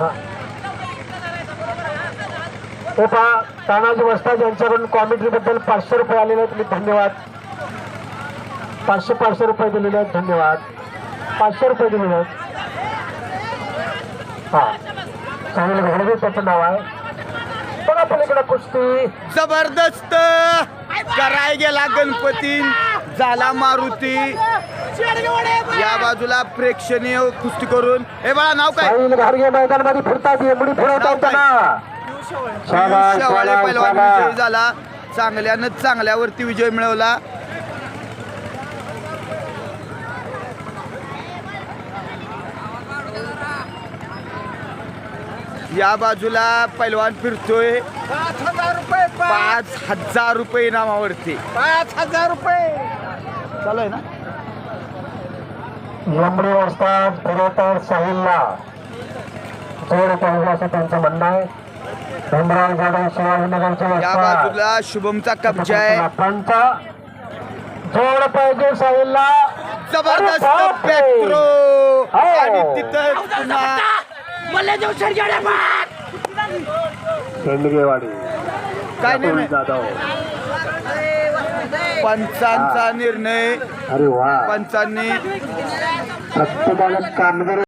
हा. हे पहा तानाजी वस्ताद यांच्याकडून कॉमेंट्री बद्दल पाचशे रुपये आलेले आहेत. मी धन्यवाद. पाचशे पाचशे रुपये दिलेले आहेत. धन्यवाद. पाचशे रुपये दिलेले आहेत. हा. चांगलं घडवे त्याचं नाव आहे. बघा पलीकडे कुस्ती. जबरदस्त. कराय गेला गणपती. झाला मारुती. या बाजूला प्रेक्षणीय कुस्ती करून. हे बाळा नाव काय? मैदानामध्ये शेवाळे पैलवान शाबास. विजयी झाला. चांगल्यानं चांगल्यावरती विजय मिळवला. या बाजूला पैलवान फिरतोय. पाच हजार रुपये पाच हजार रुपये इनामावरती. पाच हजार रुपये. चालू आहे ना? यमडी वस्ताद फिरवतात साहिलला जोड पाहिजे असं त्यांचं म्हणणं आहे. भीमराव जाधव शिवाजीनगरचे या बाजूला शुभमचा कब्जा आहे. पंचा जोड पाहिजे साहिलला जबरदस्त! पेट्रो हो. आणि तिथं पुन्हा शेंडगेवाडी काय नाही जाधव. पंचांचा निर्णय. अरे वा. पंचांनी प्रत्येकाला कामगिरी